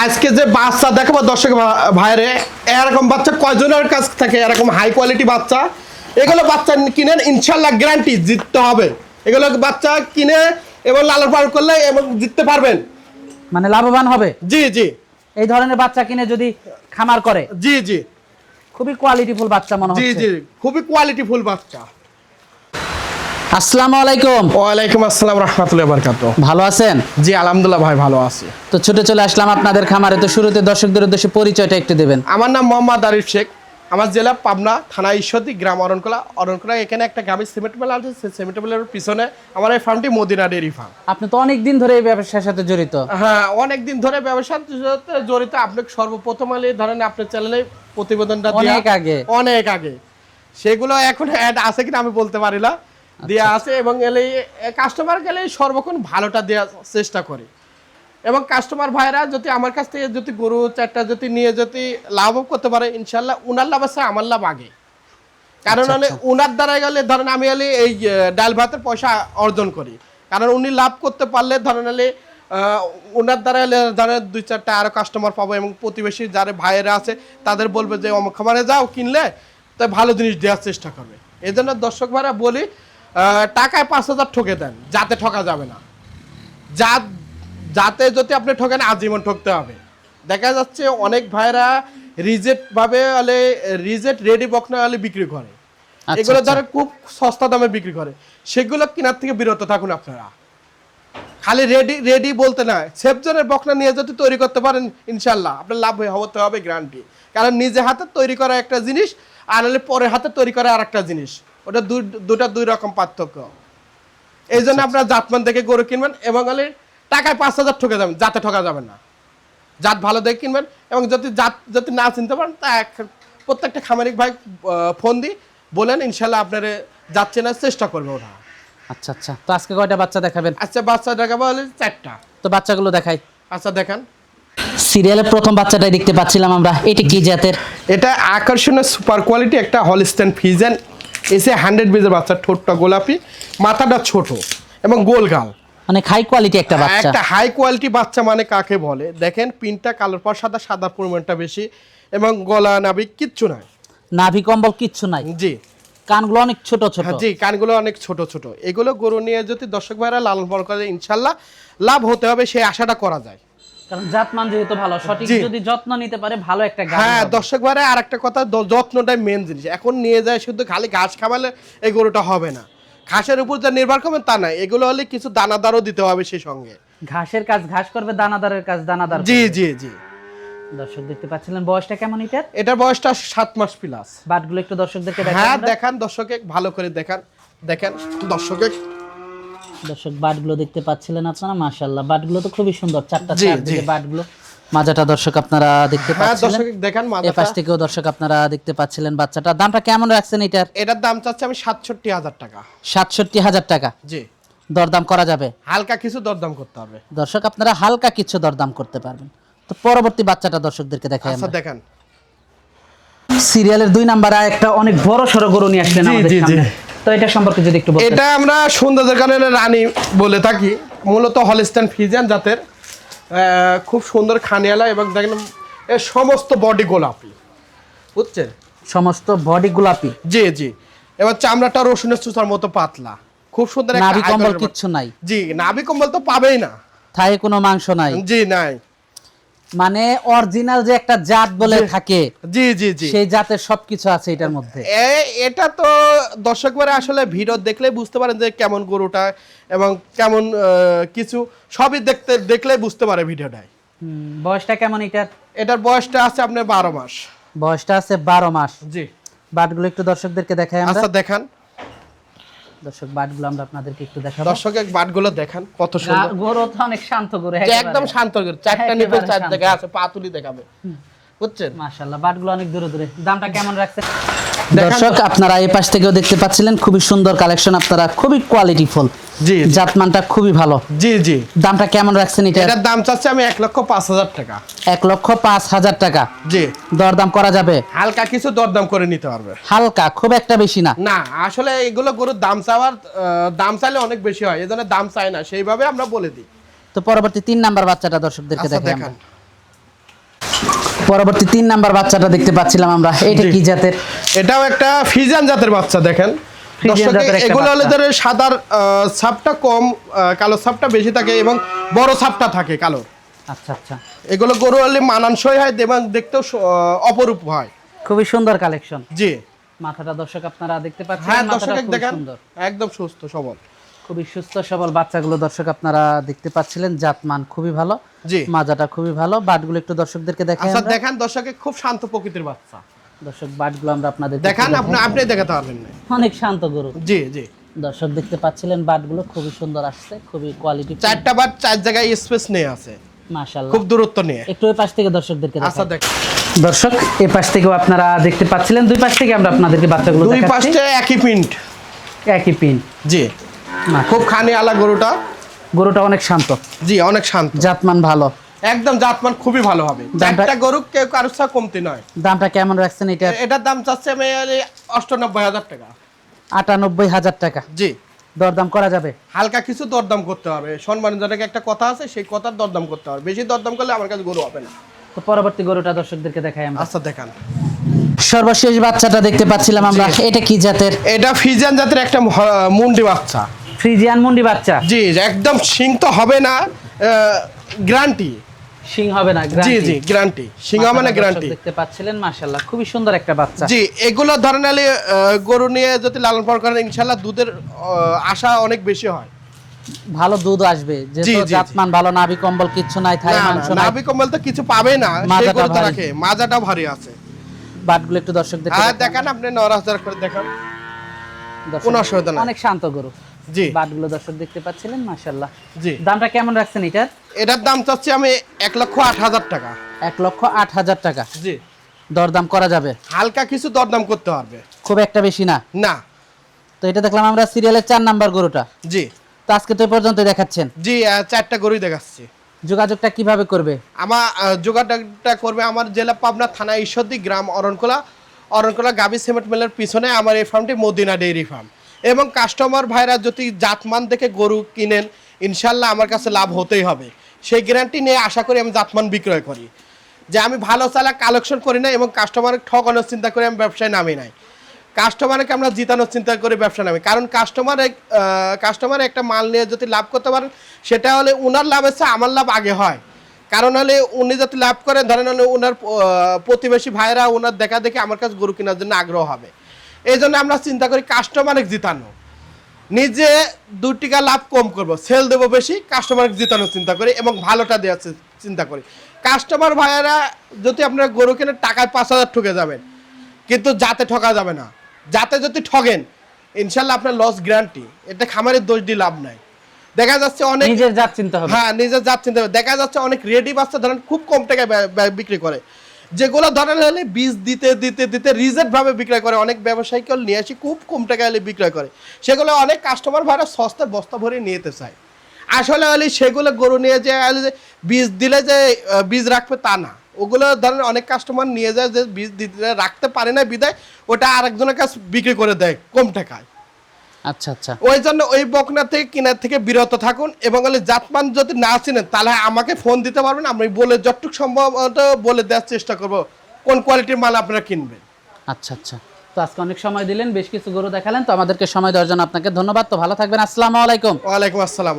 আজকে যে বাচ্চা দেখাবো দর্শক ভাইরে এরকম বাচ্চা কয়জনের কাছ থেকে এরকম হাই কোয়ালিটি বাচ্চা? এগুলো বাচ্চা কিনেন ইনশাল্লাহ গ্যারান্টি জিততে হবে। এগুলো বাচ্চা কিনে এবং লালন পালন করলে এবং জিততে পারবেন। মানে লাভবান হবে? জি জি। এই ধরনের বাচ্চা কিনে যদি খামার করে? জি জি। খুবই কোয়ালিটিফুল বাচ্চা মনে জি হচ্ছে। জি। খুবই কোয়ালিটি ফুল বাচ্চা। আসসালামু আলাইকুম। ওয়ালাইকুম আসসালাম রহমতুল্লাহ বারকাত ভালো আছেন? জি আলহামদুলিল্লাহ ভাই ভালো আছি। তো ছুটে চলে আসলাম আপনাদের খামারে। তো শুরুতে দর্শকদের উদ্দেশ্যে পরিচয়টা একটু দেবেন। আমার নাম মোহাম্মদ আরিফ শেখ। আমার জেলা পাবনা থানা ঈশ্বরদী গ্রাম অরণকলা। অরণকলা এখানে একটা গ্রামের সিমেন্ট মেলা আছে। সেই সিমেন্ট মেলার পিছনে আমার এই ফার্মটি মদিনা ডেয়ারি ফার্ম আপনি তো অনেক দিন ধরে এই ব্যবসার সাথে জড়িত। হ্যাঁ অনেক দিন ধরে ব্যবসার সাথে জড়িত। আপনি সর্বপ্রথম আলে ধরেন আপনার চ্যানেলে প্রতিবেদনটা অনেক আগে। অনেক আগে। সেগুলো এখন অ্যাড আছে কিনা আমি বলতে পারি না। দেওয়া আছে এবং এলে কাস্টমার গেলে সর্বক্ষণ ভালোটা দেওয়ার চেষ্টা করে। এবং কাস্টমার ভাইরা যদি আমার কাছ থেকে যদি গরু চারটা যদি নিয়ে যদি লাভও করতে পারে ইনশাল্লাহ উনার লাভ আছে আমার লাভ আগে। কারণ হলে উনার দ্বারা গেলে ধরেন আমি হলে এই ডাল ভাতের পয়সা অর্জন করি। কারণ উনি লাভ করতে পারলে ধরেন হলে ওনার দ্বারা ধরেন দুই চারটা আরও কাস্টমার পাবো এবং প্রতিবেশী যারা ভাইয়েরা আছে তাদের বলবে যে অমুক খামারে যাও কিনলে তাই ভালো জিনিস দেওয়ার চেষ্টা করবে। এই জন্য দর্শক ভাইরা বলি টাকায় পাঁচ হাজার ঠকে দেন যাতে ঠকা যাবে না। যা যাতে যদি আপনি ঠকেন আজীবন ঠকতে হবে। দেখা যাচ্ছে অনেক ভাইরা রিজেক্ট ভাবে হলে রিজেক্ট রেডি বকনা হলে বিক্রি করে। আচ্ছা, এগুলো আচ্ছা। যারা খুব সস্তা দামে বিক্রি করে সেগুলো কেনার থেকে বিরত থাকুন আপনারা। খালি রেডি রেডি বলতে না সেফজনের বকনা নিয়ে যদি তৈরি করতে পারেন ইনশাল্লাহ আপনার লাভ হয়ে- হতে হবে গ্যারান্টি কারণ নিজে হাতে তৈরি করা একটা জিনিস আর হলে পরের হাতে তৈরি করা আর একটা জিনিস। ওটা দুই- দুটা দুই রকম পার্থক্য। এই জন্য আপনার জাতমান দেখে গরু কিনবেন এবং হলে টাকায় পাঁচ হাজার ঠকে যাবেন যাতে ঠকা যাবেন না। জাত ভালো দেখে কিনবেন এবং যদি জাত যদি না চিনতে পারেন তা এক- প্রত্যেকটা খামারিক ভাই ফোন দিই বলেন ইনশাল্লাহ আপনার জাত চেনার চেষ্টা করবে ওরা। আচ্ছা আচ্ছা। তো আজকে কয়টা বাচ্চা দেখাবেন? আচ্ছা বাচ্চা দেখাবো হলে চারটা। তো বাচ্চাগুলো দেখাই। আচ্ছা দেখান। সিরিয়ালের প্রথম বাচ্চাটাই দেখতে পাচ্ছিলাম আমরা। এটা কি জাতের? এটা আকর্ষণীয় সুপার কোয়ালিটি একটা হলস্টেন ফিজেন এসে হান্ড্রেড বেজের বাচ্চা ঠোঁটটা গোলাপি মাথাটা ছোট এবং গোল গাল। মানে হাই কোয়ালিটি একটা বাচ্চা। একটা হাই কোয়ালিটি বাচ্চা মানে কাকে বলে? দেখেন পিনটা কালোর পর সাদা সাদা পরিমাণটা বেশি এবং গলা নাবি কিচ্ছু নাই। নাভি কম্বল কিচ্ছু নাই? জি। কানগুলো অনেক ছোট ছোট। হ্যাঁ, জি কানগুলো অনেক ছোট ছোট। এগুলো গরু নিয়ে যদি দর্শক ভাইরা লালন পালন করে ইনশাল্লাহ লাভ হতে হবে সেই আশাটা করা যায়। কারণ জাতমান যেহেতু ভালো সঠিক যদি যত্ন নিতে পারে ভালো একটা হ্যাঁ দর্শক ভাইরা আর একটা কথা যত্নটাই মেন জিনিস। এখন নিয়ে যায় শুধু খালি ঘাস খাওয়ালে এই গরুটা হবে না। ঘাসের উপর যা নির্ভর করবেন তা নাই এগুলো হলে কিছু দানাদারও দিতে হবে সেই সঙ্গে। ঘাসের কাজ ঘাস করবে দানাদারের কাজ দানাদার জি জি জি। দর্শক দেখতে পাচ্ছিলেন বয়সটা কেমন এটার? এটার বয়সটা সাত মাস প্লাস বাটগুলো একটু দর্শকদেরকে দেখান হ্যাঁ দেখান দর্শকে ভালো করে দেখান দেখেন দর্শকে। দর্শক বাটগুলো দেখতে পাচ্ছিলেন আপনারা? মাশাআল্লাহ বাটগুলো তো খুবই সুন্দর চারটা চারদিকে। বাটগুলো। মাজাটা দর্শক আপনারা দেখতে হ্যাঁ পাচ্ছিলেন। দর্শকে দেখান এ পাশ থেকেও দর্শক আপনারা দেখতে পাচ্ছিলেন বাচ্চাটা। দামটা কেমন রাখছেন এটার? এটার দাম চাচ্ছি আমি সাতষট্টি হাজার টাকা। সাতষট্টি হাজার টাকা। জি। দরদাম করা যাবে? হালকা কিছু দরদাম করতে হবে। দর্শক আপনারা হালকা কিছু দরদাম করতে পারবেন। তো পরবর্তী বাচ্চাটা দর্শকদেরকে দেখাই আচ্ছা দেখান। সিরিয়ালের দুই নাম্বার একটা অনেক বড় সড়ো গরু নিয়ে আসলেন আমাদের। সামনে। তো এটা সম্পর্কে যদি একটু এটা আমরা সৌন্দর্যের কারণে রানী বলে থাকি। মূলত হলিস্টান ফিজিয়ান জাতের খুব সুন্দর খানিয়ালা এবং দেখেন এর সমস্ত বডি গোলাপি। বুঝছেন? সমস্ত বডি গোলাপি? জি জি। এবার চামড়াটা রসুনের চুচার মতো পাতলা। খুব সুন্দর নাভি কম্বল কিচ্ছু নাই। জি নাভি কম্বল তো পাবেই না। থায়ে কোনো মাংস নাই। জি নাই। মানে অরিজিনাল যে একটা জাত বলে থাকে জি জি জি। সেই জাতের সবকিছু আছে এটার মধ্যে। এটা তো দর্শক বারে আসলে ভিডিও দেখলে বুঝতে পারেন যে কেমন গরুটা এবং কেমন কিছু সবই দেখতে দেখলে বুঝতে পারে ভিডিওটায়। হুম, বয়সটা কেমন এটার? এটার বয়সটা আছে আপনার বারো মাস। বয়সটা আছে বারো মাস। জি। বাটগুলো একটু দর্শকদেরকে দেখাই আমরা। আচ্ছা দেখান। দর্শক বাটগুলো আমরা আপনাদেরকে একটু দেখাবো। দর্শকের বাটগুলো দেখান কত সুন্দর। গরু তো অনেক শান্ত গরু একদম শান্ত গরু চারটা একেবারে চার। জায়গা আছে পাতুলি দেখাবে। বুঝছেন? মাশাআল্লাহ বাটগুলো অনেক দূরে দূরে। দামটা কেমন রাখছেন? দর্শক আপনারা এই পাশ থেকেও দেখতে পাচ্ছিলেন খুবই সুন্দর কালেকশন আপনারা খুবই কোয়ালিটিফুল জি জি। জাতমানটা খুবই ভালো। জি জি। দামটা কেমন রাখছেন এটা? এটার দাম চাচ্ছে আমি এক লক্ষ পাঁচ হাজার টাকা। এক লক্ষ পাঁচ হাজার টাকা। জি। দরদাম করা যাবে? হালকা কিছু দরদাম করে নিতে পারবে। হালকা খুব একটা বেশি না। না আসলে এগুলো গরুর দাম চাওয়ার দাম চাইলে অনেক বেশি হয় এই জন্য দাম চাই না সেইভাবে আমরা বলে দিই। তো পরবর্তী তিন নাম্বার বাচ্চাটা দর্শকদেরকে আচ্ছা দেখাই। পরবর্তী তিন নাম্বার বাচ্চাটা দেখতে পাচ্ছিলাম আমরা। এটা কি জাতের? এটাও একটা ফিজান জাতের বাচ্চা দেখেন। দর্শক, এগুলো হলে ধরে সাদার ছাপটা কম কালো ছাপটা বেশি থাকে এবং বড় ছাপটা থাকে কালো। আচ্ছা আচ্ছা। এগুলো গরু হলে মানানসই হয় এবং দেখতেও অপরূপ হয়। খুবই সুন্দর কালেকশন জি। মাথাটা দর্শক আপনারা দেখতে পাচ্ছেন হ্যাঁ দর্শক দেখেন একদম সুস্থ সবল। খুবই সুস্থ সবল বাচ্চাগুলো দর্শক আপনারা দেখতে পাচ্ছিলেন জাতমান খুবই ভালো জি। মাজাটা খুবই ভালো। বাটগুলো একটু দর্শকদেরকে দেখাই আচ্ছা দেখেন দর্শকে খুব শান্ত প্রকৃতির বাচ্চা। দর্শক বাটগুলো আমরা আপনাদের দেখান আপনি আপনি দেখাতে পারবেন না। অনেক শান্ত গরু। জি জি। দর্শক দেখতে পাচ্ছিলেন বাটগুলো খুবই সুন্দর আসছে খুবই কোয়ালিটি চারটা বাট চার জায়গায় স্পেস নিয়ে আছে। মাশাআল্লাহ। খুব দূরত্ব নিয়ে একটু ওই পাশ থেকে দর্শকদেরকে আচ্ছা দেখাই দেখ দর্শক এই পাশ থেকেও আপনারা দেখতে পাচ্ছিলেন দুই পাশ থেকে আমরা আপনাদেরকে বাচ্চাগুলো দেখাচ্ছি। দুই পাশে একই প্রিন্ট একই প্রিন্ট জি। খুব খানি আলা গরুটা। গরুটা অনেক শান্ত। জি অনেক শান্ত। জাতমান ভালো। একদম জাতমান খুবই ভালো হবে। চারটা গরু কেউ কারোর সাথে কমতি নয়। দামটা কেমন রাখছেন এটা? এটার দাম চাচ্ছে আমি অষ্টানব্বই হাজার টাকা। আটানব্বই হাজার টাকা। জি। দরদাম করা যাবে? হালকা কিছু দরদাম করতে হবে। সম্মানজনক একটা কথা আছে সেই কথার দরদাম করতে হবে। বেশি দরদাম করলে আমার কাছে গরু হবে না। তো পরবর্তী গরুটা দর্শকদেরকে দেখাই আমরা। আচ্ছা দেখান। সর্বশেষ বাচ্চাটা দেখতে পাচ্ছিলাম আমরা। এটা কি জাতের? এটা ফিজিয়ান জাতের একটা মুন্ডি বাচ্চা। ফ্রিজিয়ান মুন্ডি বাচ্চা। জি একদম সিং তো হবে না গ্যারান্টি সিং হবে না জি জি গ্যারান্টি সিং হবে না গ্যারান্টি দেখতে পাচ্ছিলেন মাশাআল্লাহ খুবই সুন্দর একটা বাচ্চা। জি এগুলো ধরেন আলে, গরু নিয়ে যদি লালন পালন করেন ইনশাল্লাহ দুধের আশা অনেক বেশি হয়। ভালো দুধ আসবে যেহেতু জাতমান ভালো নাভি কম্বল কিচ্ছু নাই থাই মাংস না, নাই। নাভি কম্বল তো কিছু পাবে না মাজাটা তো রাখে মাজাটা ভারী আছে। বাটগুলো একটু দর্শকদের হ্যাঁ দেখান। আপনি নরাজার করে দেখান। কোনো অসুবিধা নাই। অনেক শান্ত গরু। জি। বাটগুলো দর্শক দেখতে পাচ্ছিলেন মাশাআল্লাহ। জি। দামটা কেমন রাখছেন এটার? এটার দাম চাচ্ছি আমি এক লক্ষ আট হাজার টাকা। এক লক্ষ আট হাজার টাকা। জি। দরদাম করা যাবে? হালকা কিছু দরদাম করতে পারবে খুব একটা বেশি না? না। তো এটা দেখলাম আমরা সিরিয়ালের চার নাম্বার গরুটা। জি। তো আজকে তো পর্যন্ত দেখাচ্ছেন। জি আহ, চারটা গরুই দেখাচ্ছি। যোগাযোগটা কীভাবে করবে? আমার আহ, যোগাযোগটা করবে আমার জেলা পাবনা থানা ঈশ্বরদী গ্রাম অরণকোলা। অরণকোলা গাবি সিমেন্ট মিলের পিছনে আমার এই ফার্মটি মদিনা ডেইরি ফার্ম এবং কাস্টমার ভাইরা যদি জাতমান দেখে গরু কিনেন, ইনশাল্লাহ আমার কাছে লাভ হতেই হবে। সেই গ্যারান্টি নিয়ে আশা করি আমি জাতমান বিক্রয় করি। যে আমি ভালো চালা কালেকশন করি না এবং কাস্টমার ঠকানোর চিন্তা করে আমি ব্যবসায় নামি নাই। কাস্টমারকে আমরা জিতানোর চিন্তা করে ব্যবসা নামি। কারণ কাস্টমার কাস্টমার একটা মাল নিয়ে যদি লাভ করতে পারেন, সেটা হলে উনার লাভ হচ্ছে, আমার লাভ আগে হয়। কারণ হলে উনি যাতে লাভ করেন, ধরেন হলে ওনার প্রতিবেশী ভাইরা ওনার দেখা দেখে আমার কাছে গরু কেনার জন্য আগ্রহ হবে। এই জন্য আমরা চিন্তা করি কাস্টমারকে জিতানো। নিজে দু টাকা লাভ কম করব সেল দেবো বেশি কাস্টমারকে জিতানোর চিন্তা করি এবং ভালোটা দেওয়ার চিন্তা করি। কাস্টমার ভাইয়েরা যদি আপনারা গরু কেনে টাকায় পাঁচ হাজার ঠকে যাবেন কিন্তু যাতে ঠকা যাবে না। যাতে যদি ঠগেন ইনশাল্লাহ আপনার লস গ্যারান্টি এটা খামারের দোষ দিয়ে লাভ নাই। দেখা যাচ্ছে অনেক নিজের জাত চিন্তা হবে। হ্যাঁ নিজের জাত চিন্তা করে। দেখা যাচ্ছে অনেক রেডি বাচ্চা ধরেন খুব কম টাকায় বিক্রি করে। যেগুলো ধরেন হলে বীজ দিতে দিতে দিতে রিজেক্ট ভাবে বিক্রয় করে। অনেক ব্যবসায়িক নিয়ে আসি, খুব কম টাকায় হলে বিক্রয় করে। সেগুলো অনেক কাস্টমার ভাড়া সস্তায় বস্তা ভরে নিয়ে যেতে চায়। আসলে হলে সেগুলো গরু নিয়ে যে বীজ দিলে যে বীজ রাখবে তা না। ওগুলো ধরেন অনেক কাস্টমার নিয়ে যায় যে বীজ দিতে রাখতে পারে না বিদায়, ওটা আরেকজনের কাছে বিক্রি করে দেয় কম টাকায়। আচ্ছা আচ্ছা। ওই জন্য ওই বকনা থেকে কেনার থেকে বিরত থাকুন এবং জাতমান যদি না চিনেন তাহলে আমাকে ফোন দিতে পারবেন। আমি বলে যতটুকু সম্ভবত বলে দেওয়ার চেষ্টা করব কোন কোয়ালিটির মাল আপনারা কিনবেন। আচ্ছা আচ্ছা। তো আজকে অনেক সময় দিলেন বেশ কিছু গরু দেখালেন। তো আমাদেরকে সময় দেওয়ার জন্য আপনাকে ধন্যবাদ। তো ভালো থাকবেন। আসসালামু আলাইকুম। ওয়ালাইকুম আসসালাম